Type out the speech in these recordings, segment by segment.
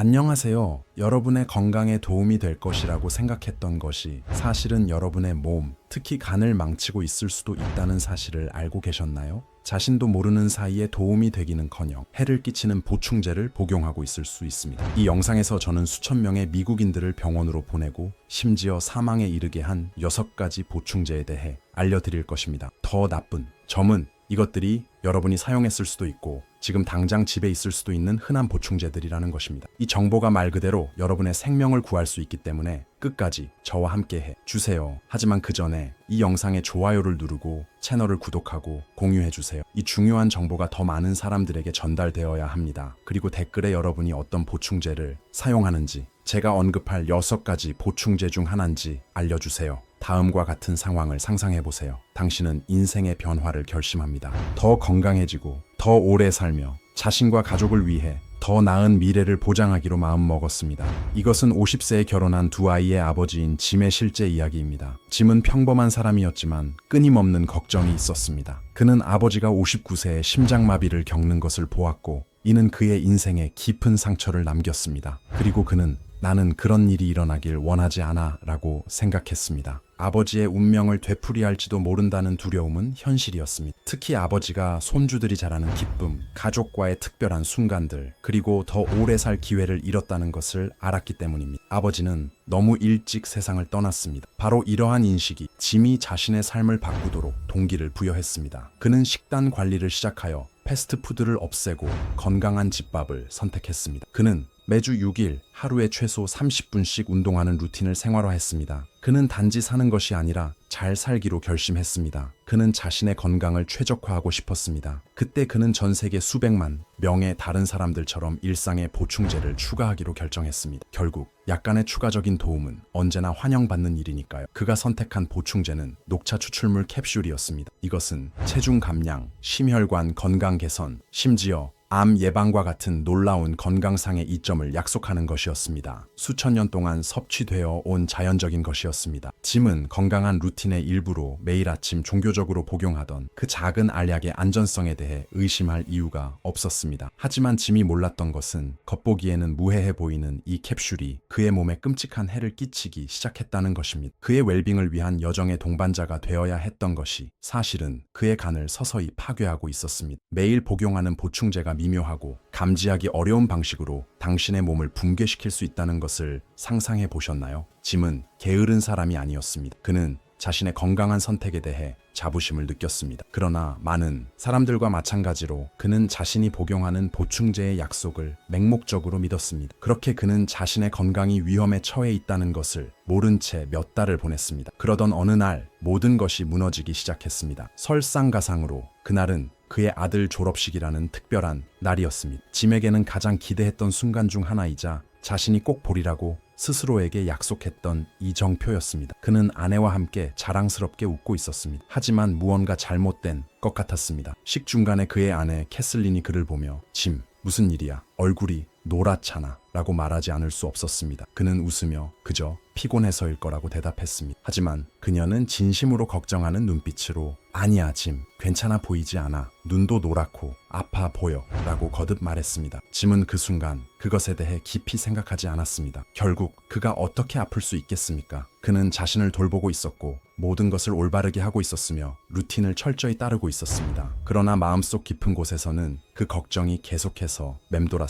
안녕하세요. 여러분의 건강에 도움이 될 것이라고 생각했던 것이 사실은 여러분의 몸, 특히 간을 망치고 있을 수도 있다는 사실을 알고 계셨나요? 자신도 모르는 사이에 도움이 되기는커녕 해를 끼치는 보충제를 복용하고 있을 수 있습니다. 이 영상에서 저는 수천 명의 미국인들을 병원으로 보내고 심지어 사망에 이르게 한 여섯 가지 보충제에 대해 알려드릴 것입니다. 더 나쁜 점은 이것들이 여러분이 사용했을 수도 있고 지금 당장 집에 있을 수도 있는 흔한 보충제들이라는 것입니다. 이 정보가 말 그대로 여러분의 생명을 구할 수 있기 때문에 끝까지 저와 함께 해 주세요. 하지만 그 전에 이 영상에 좋아요를 누르고 채널을 구독하고 공유해 주세요. 이 중요한 정보가 더 많은 사람들에게 전달되어야 합니다. 그리고 댓글에 여러분이 어떤 보충제를 사용하는지 제가 언급할 여섯 가지 보충제 중 하나인지 알려주세요. 다음과 같은 상황을 상상해 보세요. 당신은 인생의 변화를 결심합니다. 더 건강해지고 더 오래 살며 자신과 가족을 위해 더 나은 미래를 보장하기로 마음먹었습니다. 이것은 50세에 결혼한 두 아이의 아버지인 짐의 실제 이야기입니다. 짐은 평범한 사람이었지만 끊임없는 걱정이 있었습니다. 그는 아버지가 59세에 심장마비를 겪는 것을 보았고 이는 그의 인생에 깊은 상처를 남겼습니다. 그리고 그는 나는 그런 일이 일어나길 원하지 않아 라고 생각했습니다. 아버지의 운명을 되풀이할지도 모른다는 두려움은 현실이었습니다. 특히 아버지가 손주들이 자라는 기쁨, 가족과의 특별한 순간들, 그리고 더 오래 살 기회를 잃었다는 것을 알았기 때문입니다. 아버지는 너무 일찍 세상을 떠났습니다. 바로 이러한 인식이 짐이 자신의 삶을 바꾸도록 동기를 부여했습니다. 그는 식단 관리를 시작하여 패스트푸드를 없애고 건강한 집밥을 선택했습니다. 그는 매주 6일 하루에 최소 30분씩 운동하는 루틴을 생활화했습니다. 그는 단지 사는 것이 아니라 잘 살기로 결심했습니다. 그는 자신의 건강을 최적화하고 싶었습니다. 그때 그는 전 세계 수백만 명의 다른 사람들처럼 일상에 보충제를 추가하기로 결정했습니다. 결국 약간의 추가적인 도움은 언제나 환영받는 일이니까요. 그가 선택한 보충제는 녹차 추출물 캡슐이었습니다. 이것은 체중 감량, 심혈관 건강 개선, 심지어 암 예방과 같은 놀라운 건강상의 이점을 약속하는 것이었습니다. 수천 년 동안 섭취되어 온 자연적인 것이었습니다. 짐은 건강한 루틴의 일부로 매일 아침 종교적으로 복용하던 그 작은 알약의 안전성에 대해 의심할 이유가 없었습니다. 하지만 짐이 몰랐던 것은 겉보기에는 무해해 보이는 이 캡슐이 그의 몸에 끔찍한 해를 끼치기 시작했다는 것입니다. 그의 웰빙을 위한 여정의 동반자가 되어야 했던 것이 사실은 그의 간을 서서히 파괴하고 있었습니다. 매일 복용하는 보충제가 미묘하고 감지하기 어려운 방식으로 당신의 몸을 붕괴시킬 수 있다는 것을 상상해 보셨나요? 짐은 게으른 사람이 아니었습니다. 그는 자신의 건강한 선택에 대해 자부심을 느꼈습니다. 그러나 많은 사람들과 마찬가지로 그는 자신이 복용하는 보충제의 약속을 맹목적으로 믿었습니다. 그렇게 그는 자신의 건강이 위험에 처해 있다는 것을 모른 채 몇 달을 보냈습니다. 그러던 어느 날 모든 것이 무너지기 시작했습니다. 설상가상으로 그날은 그의 아들 졸업식이라는 특별한 날이었습니다. 짐에게는 가장 기대했던 순간 중 하나이자 자신이 꼭 보리라고 스스로에게 약속했던 이정표였습니다. 그는 아내와 함께 자랑스럽게 웃고 있었습니다. 하지만 무언가 잘못된 것 같았습니다. 식 중간에 그의 아내 캐슬린이 그를 보며 짐, 무슨 일이야? 얼굴이 노랗잖아. 라고 말하지 않을 수 없었습니다. 그는 웃으며 그저 피곤해서일 거라고 대답했습니다. 하지만 그녀는 진심으로 걱정하는 눈빛으로 아니야, 짐. 괜찮아 보이지 않아. 눈도 노랗고 아파 보여. 라고 거듭 말했습니다. 짐은 그 순간 그것에 대해 깊이 생각하지 않았습니다. 결국 그가 어떻게 아플 수 있겠습니까? 그는 자신을 돌보고 있었고 모든 것을 올바르게 하고 있었으며 루틴을 철저히 따르고 있었습니다. 그러나 마음속 깊은 곳에서는 그 걱정이 계속해서 맴돌았습니다.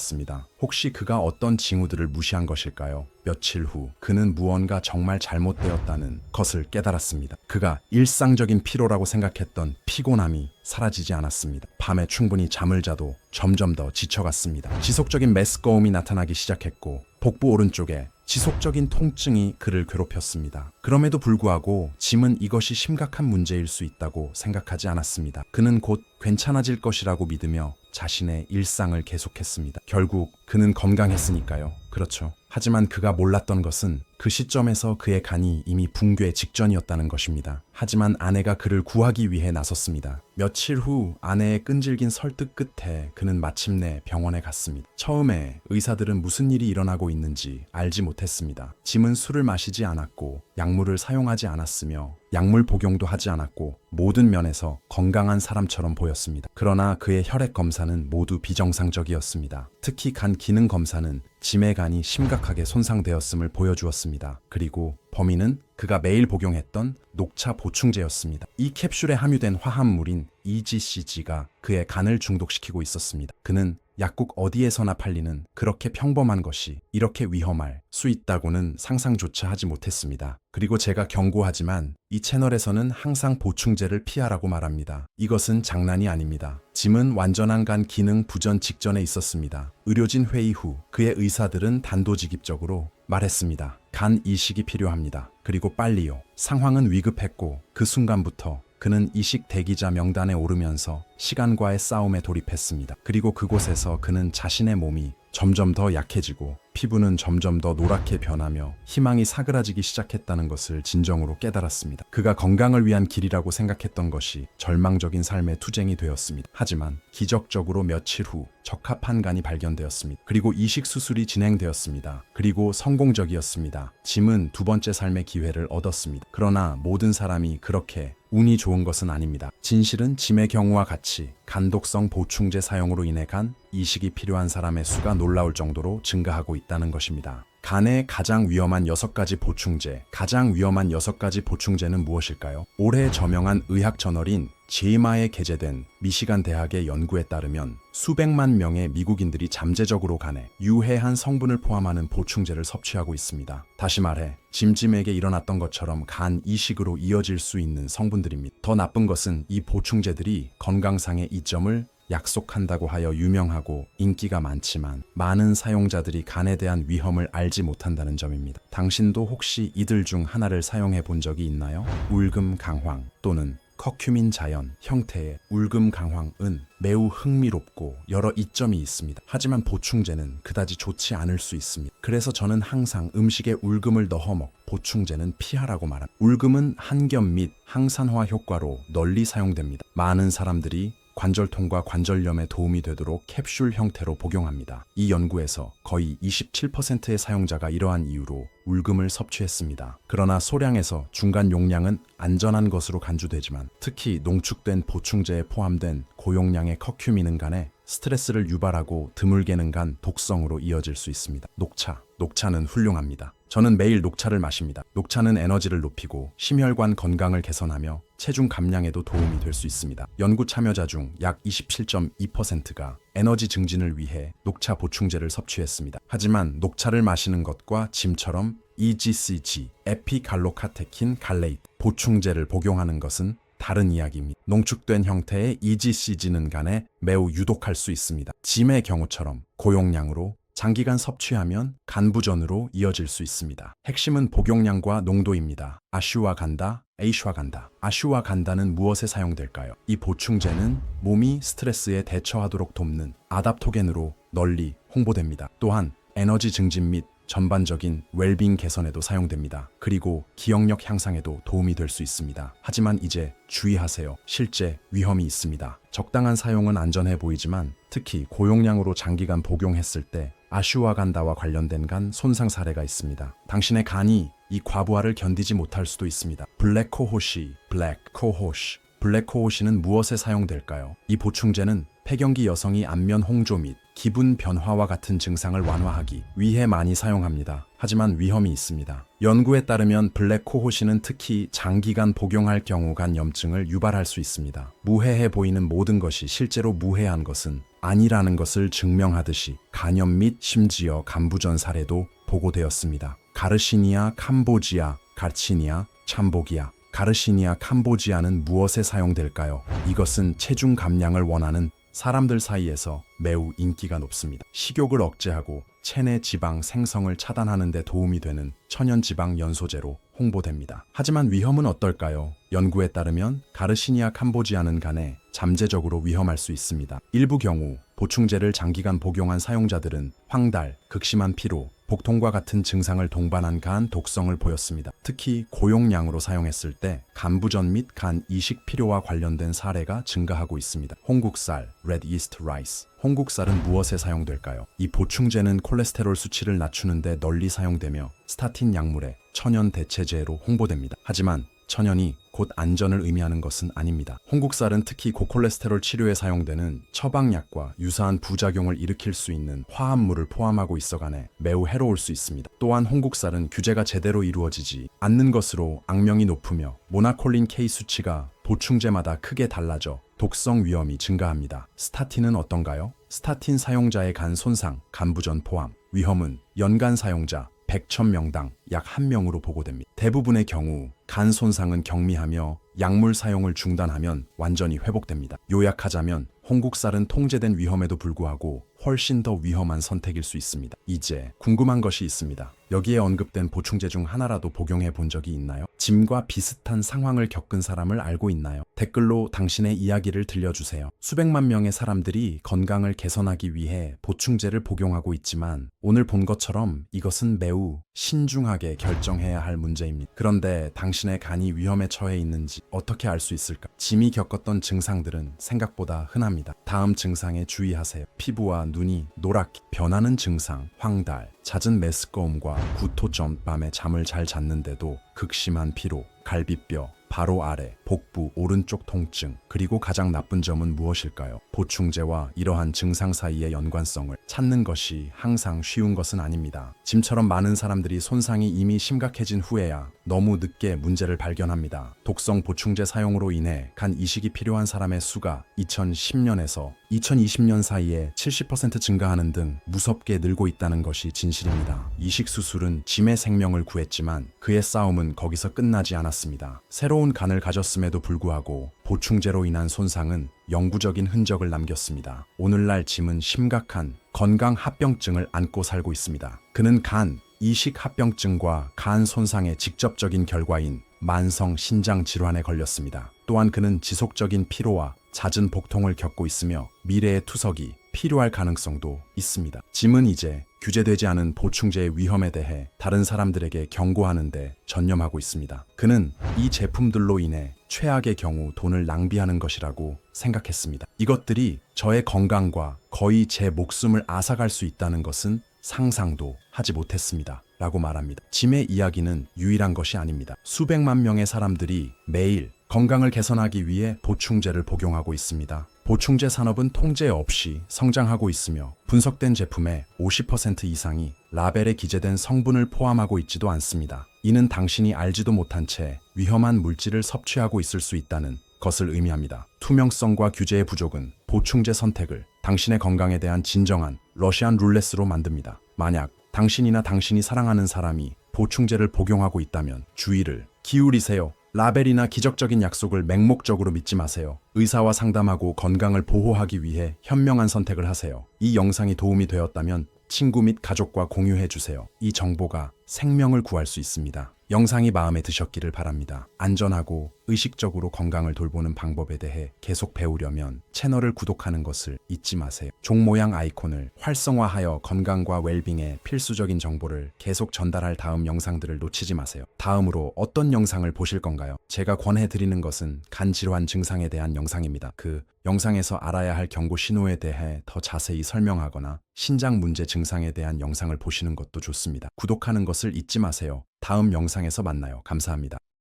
혹시 그가 어떤 징후들을 무시한 것일까요? 며칠 후 그는 무언가 정말 잘못되었다는 것을 깨달았습니다. 그가 일상적인 피로라고 생각했던 피곤함이 사라지지 않았습니다. 밤에 충분히 잠을 자도 점점 더 지쳐갔습니다. 지속적인 메스꺼움이 나타나기 시작했고 복부 오른쪽에 지속적인 통증이 그를 괴롭혔습니다. 그럼에도 불구하고 짐은 이것이 심각한 문제일 수 있다고 생각하지 않았습니다. 그는 곧 괜찮아질 것이라고 믿으며 자신의 일상을 계속했습니다. 결국 그는 건강했으니까요. 그렇죠. 하지만 그가 몰랐던 것은 그 시점에서 그의 간이 이미 붕괴 직전이었다는 것입니다. 하지만 아내가 그를 구하기 위해 나섰습니다. 며칠 후 아내의 끈질긴 설득 끝에 그는 마침내 병원에 갔습니다. 처음에 의사들은 무슨 일이 일어나고 있는지 알지 못했습니다. 짐은 술을 마시지 않았고 약물을 사용하지 않았으며 약물 복용도 하지 않았고 모든 면에서 건강한 사람처럼 보였습니다. 그러나 그의 혈액 검사는 모두 비정상적이었습니다. 특히 간 기능 검사는 짐의 간이 심각하게 손상되었음을 보여주었습니다. 그리고 범인은 그가 매일 복용했던 녹차 보충제였습니다. 이 캡슐에 함유된 화합물인 EGCG가 그의 간을 중독시키고 있었습니다. 그는 약국 어디에서나 팔리는 그렇게 평범한 것이 이렇게 위험할 수 있다고는 상상조차 하지 못했습니다. 그리고 제가 경고하지만 이 채널에서는 항상 보충제를 피하라고 말합니다. 이것은 장난이 아닙니다. 짐은 완전한 간 기능 부전 직전에 있었습니다. 의료진 회의 후 그의 의사들은 단도직입적으로 말했습니다. 간 이식이 필요합니다. 그리고 빨리요. 상황은 위급했고 그 순간부터 그는 이식 대기자 명단에 오르면서 시간과의 싸움에 돌입했습니다. 그리고 그곳에서 그는 자신의 몸이 점점 더 약해지고 피부는 점점 더 노랗게 변하며 희망이 사그라지기 시작했다는 것을 진정으로 깨달았습니다. 그가 건강을 위한 길이라고 생각했던 것이 절망적인 삶의 투쟁이 되었습니다. 하지만 기적적으로 며칠 후 적합한 간이 발견되었습니다. 그리고 이식 수술이 진행되었습니다. 그리고 성공적이었습니다. 짐은 두 번째 삶의 기회를 얻었습니다. 그러나 모든 사람이 그렇게 운이 좋은 것은 아닙니다. 진실은 짐의 경우와 같이 간독성 보충제 사용으로 인해 간 이식이 필요한 사람의 수가 놀라울 정도로 증가하고 있다는 것입니다. 간의 가장 위험한 6가지 보충제, 가장 위험한 6가지 보충제는 무엇일까요? 올해 저명한 의학 저널인 제이마에 게재된 미시간 대학의 연구에 따르면 수백만 명의 미국인들이 잠재적으로 간에 유해한 성분을 포함하는 보충제를 섭취하고 있습니다. 다시 말해, 짐짐에게 일어났던 것처럼 간 이식으로 이어질 수 있는 성분들입니다. 더 나쁜 것은 이 보충제들이 건강상의 이점을 약속한다고 하여 유명하고 인기가 많지만 많은 사용자들이 간에 대한 위험을 알지 못한다는 점입니다. 당신도 혹시 이들 중 하나를 사용해 본 적이 있나요? 울금 강황 또는 커큐민 자연 형태의 울금 강황은 매우 흥미롭고 여러 이점이 있습니다. 하지만 보충제는 그다지 좋지 않을 수 있습니다. 그래서 저는 항상 음식에 울금을 넣어 먹 보충제는 피하라고 말합니다. 울금은 한겸 및 항산화 효과로 널리 사용됩니다. 많은 사람들이 관절통과 관절염에 도움이 되도록 캡슐 형태로 복용합니다. 이 연구에서 거의 27%의 사용자가 이러한 이유로 울금을 섭취했습니다. 그러나 소량에서 중간 용량은 안전한 것으로 간주되지만 특히 농축된 보충제에 포함된 고용량의 커큐민은 간에 스트레스를 유발하고 드물게는 간 독성으로 이어질 수 있습니다. 녹차. 녹차는 훌륭합니다. 저는 매일 녹차를 마십니다. 녹차는 에너지를 높이고 심혈관 건강을 개선하며 체중 감량에도 도움이 될 수 있습니다. 연구 참여자 중 약 27.2%가 에너지 증진을 위해 녹차 보충제를 섭취했습니다. 하지만 녹차를 마시는 것과 짐처럼 EGCG, 에피갈로카테킨 갈레이트 보충제를 복용하는 것은 다른 이야기입니다. 농축된 형태의 EGCG는 간에 매우 유독할 수 있습니다. 짐의 경우처럼 고용량으로 장기간 섭취하면 간부전으로 이어질 수 있습니다. 핵심은 복용량과 농도입니다. 아슈와 간다, 에이슈와 간다. 아슈와 간다는 무엇에 사용될까요? 이 보충제는 몸이 스트레스에 대처하도록 돕는 아답토겐으로 널리 홍보됩니다. 또한 에너지 증진 및 전반적인 웰빙 개선에도 사용됩니다. 그리고 기억력 향상에도 도움이 될 수 있습니다. 하지만 이제 주의하세요. 실제 위험이 있습니다. 적당한 사용은 안전해 보이지만 특히 고용량으로 장기간 복용했을 때 아슈와간다와 관련된 간 손상 사례가 있습니다. 당신의 간이 이 과부하를 견디지 못할 수도 있습니다. 블랙 코호시, 블랙 코호시. 블랙 코호시는 무엇에 사용될까요? 이 보충제는 폐경기 여성이 안면 홍조 및 기분 변화와 같은 증상을 완화하기 위해 많이 사용합니다. 하지만 위험이 있습니다. 연구에 따르면 블랙 코호시는 특히 장기간 복용할 경우 간 염증을 유발할 수 있습니다. 무해해 보이는 모든 것이 실제로 무해한 것은 아니라는 것을 증명하듯이 간염 및 심지어 간부전 사례도 보고되었습니다. 가르시니아 캄보지아, 가치니아, 참보기아, 가르시니아 캄보지아는 무엇에 사용될까요? 이것은 체중 감량을 원하는 사람들 사이에서 매우 인기가 높습니다. 식욕을 억제하고 체내 지방 생성을 차단하는 데 도움이 되는 천연 지방 연소제로 홍보됩니다. 하지만 위험은 어떨까요? 연구에 따르면 가르시니아 캄보지아는 간에 잠재적으로 위험할 수 있습니다. 일부 경우 보충제를 장기간 복용한 사용자들은 황달, 극심한 피로, 복통과 같은 증상을 동반한 간 독성을 보였습니다. 특히 고용량으로 사용했을 때 간부전 및 간 이식 필요와 관련된 사례가 증가하고 있습니다. 홍국살, Red Yeast Rice. 홍국살은 무엇에 사용될까요? 이 보충제는 콜레스테롤 수치를 낮추는데 널리 사용되며 스타틴 약물의 천연 대체제로 홍보됩니다. 하지만 천연이 곧 안전을 의미하는 것은 아닙니다. 홍국살은 특히 고콜레스테롤 치료에 사용되는 처방약과 유사한 부작용을 일으킬 수 있는 화합물을 포함하고 있어가네 매우 해로울 수 있습니다. 또한 홍국살은 규제가 제대로 이루어지지 않는 것으로 악명이 높으며 모나콜린 K 수치가 보충제마다 크게 달라져 독성 위험이 증가합니다. 스타틴은 어떤가요? 스타틴 사용자의 간 손상, 간부전 포함, 위험은 연간 사용자 100,000명당 약 1명으로 보고됩니다. 대부분의 경우 간 손상은 경미하며 약물 사용을 중단하면 완전히 회복됩니다. 요약하자면 홍국살은 통제된 위험에도 불구하고 훨씬 더 위험한 선택일 수 있습니다. 이제 궁금한 것이 있습니다. 여기에 언급된 보충제 중 하나라도 복용해 본 적이 있나요? 짐과 비슷한 상황을 겪은 사람을 알고 있나요? 댓글로 당신의 이야기를 들려주세요. 수백만 명의 사람들이 건강을 개선하기 위해 보충제를 복용하고 있지만 오늘 본 것처럼 이것은 매우 신중하게 결정해야 할 문제입니다. 그런데 당신의 간이 위험에 처해 있는지 어떻게 알 수 있을까? 짐이 겪었던 증상들은 생각보다 흔합니다. 다음 증상에 주의하세요. 피부와 눈이 노랗게 변하는 증상, 황달, 잦은 메스꺼움과 구토점, 밤에 잠을 잘 잤는데도 극심한 피로, 갈비뼈, 바로 아래, 복부, 오른쪽 통증, 그리고 가장 나쁜 점은 무엇일까요? 보충제와 이러한 증상 사이의 연관성을 찾는 것이 항상 쉬운 것은 아닙니다. 짐처럼 많은 사람들이 손상이 이미 심각해진 후에야 너무 늦게 문제를 발견합니다. 독성 보충제 사용으로 인해 간 이식이 필요한 사람의 수가 2010년에서 2020년 사이에 70% 증가하는 등 무섭게 늘고 있다는 것이 진실입니다. 이식 수술은 짐의 생명을 구했지만 그의 싸움은 거기서 끝나지 않았습니다. 새로운 간을 가졌음에도 불구하고 보충제로 인한 손상은 영구적인 흔적을 남겼습니다. 오늘날 짐은 심각한 건강 합병증을 안고 살고 있습니다. 그는 간, 이식 합병증과 간 손상의 직접적인 결과인 만성 신장 질환에 걸렸습니다. 또한 그는 지속적인 피로와 잦은 복통을 겪고 있으며 미래의 투석이 필요할 가능성도 있습니다. 짐은 이제 규제되지 않은 보충제의 위험에 대해 다른 사람들에게 경고하는데 전념하고 있습니다. 그는 이 제품들로 인해 최악의 경우 돈을 낭비하는 것이라고 생각했습니다. 이것들이 저의 건강과 거의 제 목숨을 앗아갈 수 있다는 것은 상상도 하지 못했습니다. 라고 말합니다. 짐의 이야기는 유일한 것이 아닙니다. 수백만 명의 사람들이 매일 건강을 개선하기 위해 보충제를 복용하고 있습니다. 보충제 산업은 통제 없이 성장하고 있으며 분석된 제품의 50% 이상이 라벨에 기재된 성분을 포함하고 있지도 않습니다. 이는 당신이 알지도 못한 채 위험한 물질을 섭취하고 있을 수 있다는 것을 의미합니다. 투명성과 규제의 부족은 보충제 선택을 당신의 건강에 대한 진정한 러시안 룰렛으로 만듭니다. 만약 당신이나 당신이 사랑하는 사람이 보충제를 복용하고 있다면 주의를 기울이세요. 라벨이나 기적적인 약속을 맹목적으로 믿지 마세요. 의사와 상담하고 건강을 보호하기 위해 현명한 선택을 하세요. 이 영상이 도움이 되었다면 친구 및 가족과 공유해 주세요. 이 정보가 생명을 구할 수 있습니다. 영상이 마음에 드셨기를 바랍니다. 안전하고 의식적으로 건강을 돌보는 방법에 대해 계속 배우려면 채널을 구독하는 것을 잊지 마세요. 종 모양 아이콘을 활성화하여 건강과 웰빙의 필수적인 정보를 계속 전달할 다음 영상들을 놓치지 마세요. 다음으로 어떤 영상을 보실 건가요? 제가 권해드리는 것은 간 질환 증상에 대한 영상입니다. 그 영상에서 알아야 할 경고 신호에 대해 더 자세히 설명하거나 신장 문제 증상에 대한 영상을 보시는 것도 좋습니다. 구독하는 것을 잊지 마세요. 다음 영상에서 만나요. 감사합니다.